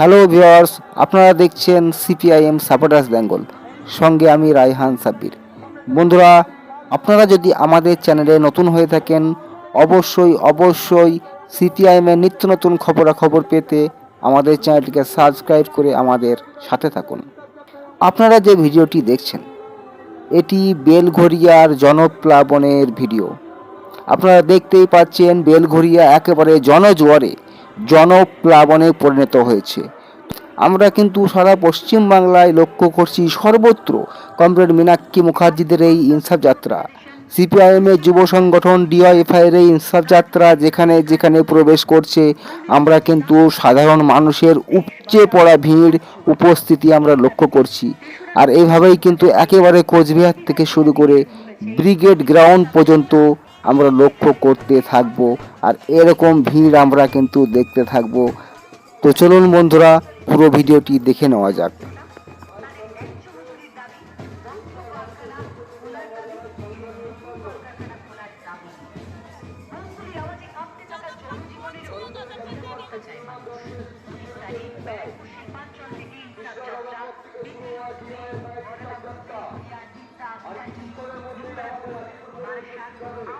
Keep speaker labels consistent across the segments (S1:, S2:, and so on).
S1: Hello viewers আপনারা দেখছেন CPIM supporters Bengal সঙ্গে আমি রায়হান সাব্বির। বন্ধুরা, আপনারা যদি আমাদের চ্যানেলে নতুন হয়ে থাকেন, অবশ্যই অবশ্যই সিপিআইএমের নিত্য নতুন খবরাখবর পেতে আমাদের চ্যানেলটিকে সাবস্ক্রাইব করে আমাদের সাথে থাকুন। আপনারা যে ভিডিওটি দেখছেন, এটি বেলঘরিয়ার জনপ্লাবনের ভিডিও। আপনারা দেখতেই পাচ্ছেন বেলঘরিয়া একেবারে জনজোয়ারে জনপ্লাবনে পরিণত হয়েছে। আমরা কিন্তু সারা পশ্চিম বাংলায় লক্ষ্য করছি সর্বত্র কমরেড মীনাক্ষী মুখার্জিদের এই ইনসাফ যাত্রা। সিপিআইএমের যুব সংগঠন ডিওয়াইফআইয়ের এই ইনসাফ যাত্রা যেখানে যেখানে প্রবেশ করছে, আমরা কিন্তু সাধারণ মানুষের উপচে পড়া ভিড় উপস্থিতি আমরা লক্ষ্য করছি। আর এইভাবেই কিন্তু একেবারে কোচবিহার থেকে শুরু করে ব্রিগেড গ্রাউন্ড পর্যন্ত আমরা লক্ষ্য করতে থাকব আর এরকম ভিড় আমরা কিন্তু দেখতে থাকব। তো চলুন বন্ধুরা, পুরো ভিডিওটি দেখে নেওয়া যাক।
S2: সকালে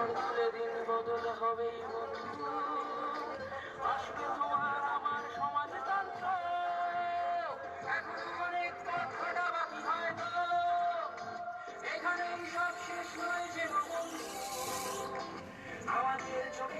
S3: ঝড় দিন বদল হবেই বন্ধু আসবে তোমার আমার সমাজতন্ত্র এখন অনেক সব শেষ যে আমাদের চোখে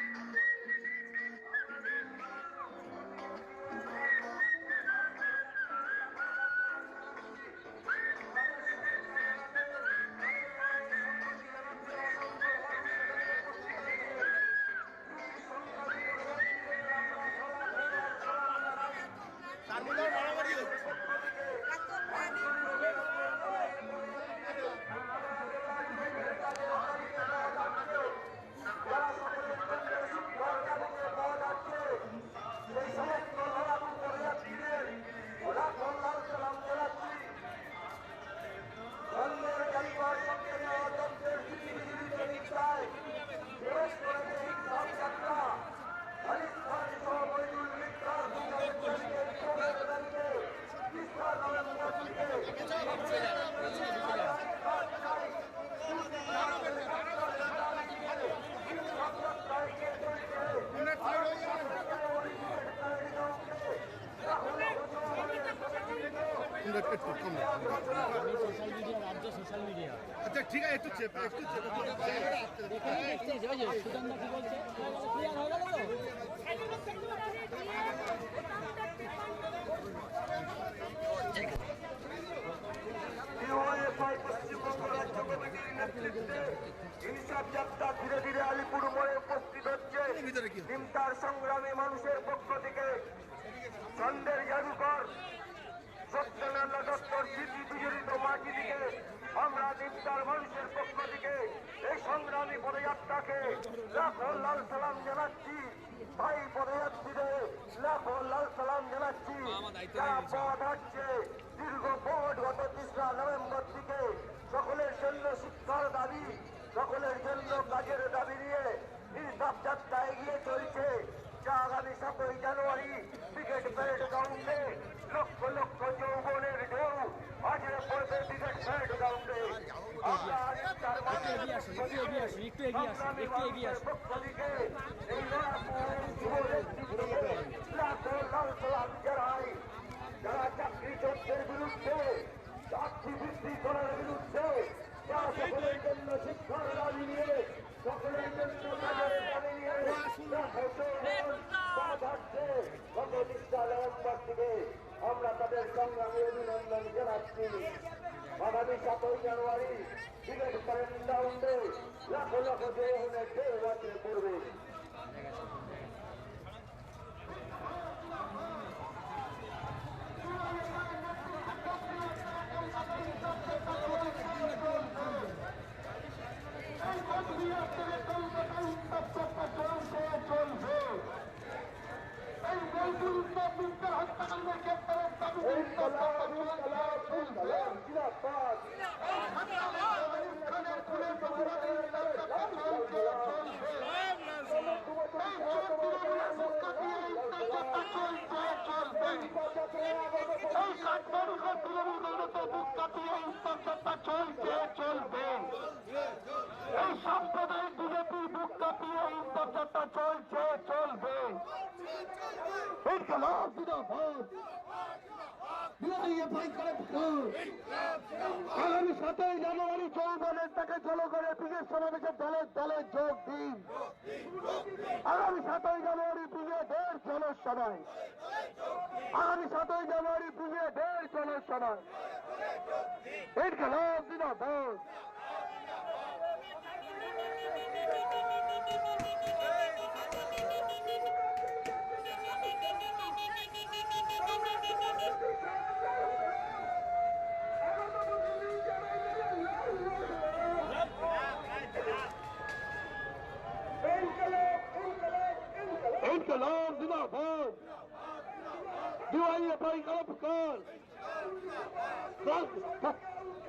S3: ঘরের স্বপ্ন রাত্রির পথ
S4: আচ্ছা ঠিক আছে একটু চেপে একটু চেপ।
S5: দীর্ঘ পথ গত নভেম্বর থেকে সকলের জন্য দাবি সকলের জন্য কাজের দাবি এগিয়ে চলছে। যা আগামী সাতই জানুয়ারি ক্রিকেট প্যারেড গ্রাউন্ডে লক্ষ লক্ষ যৌবনের ঢেউ
S3: আজকে পড়বে ক্রিকেট প্যারেড গ্রাউন্ডে। মানে একটু এগিয়ে আসি একটু এগিয়ে
S5: আসি
S6: চলছে চলবে। এই সাম্প্রদায়িক বিজেপি বুক কাঁপিয়ে ইন্তর্যাত্রা চলছে চলবে ডিআইএফআই করে আগামী সাতই জানুয়ারি চৌবনের তাকে করে বিজয় সমাবেশে দলের দলে যোগ দিন। আগামী সাতই জানুয়ারি ব্রিগেডের জনসভায়। আগামী সাতই জানুয়ারি ব্রিগেডের জনসভায়। ইনকলাব জিন্দাবাদ। ইনকলাব ডিওয়াইএফআই কলপকার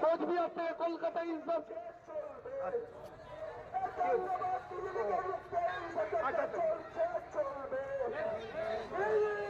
S6: কোচবিহার থেকে কলকাতা ইনসাফ।
S5: কমরেড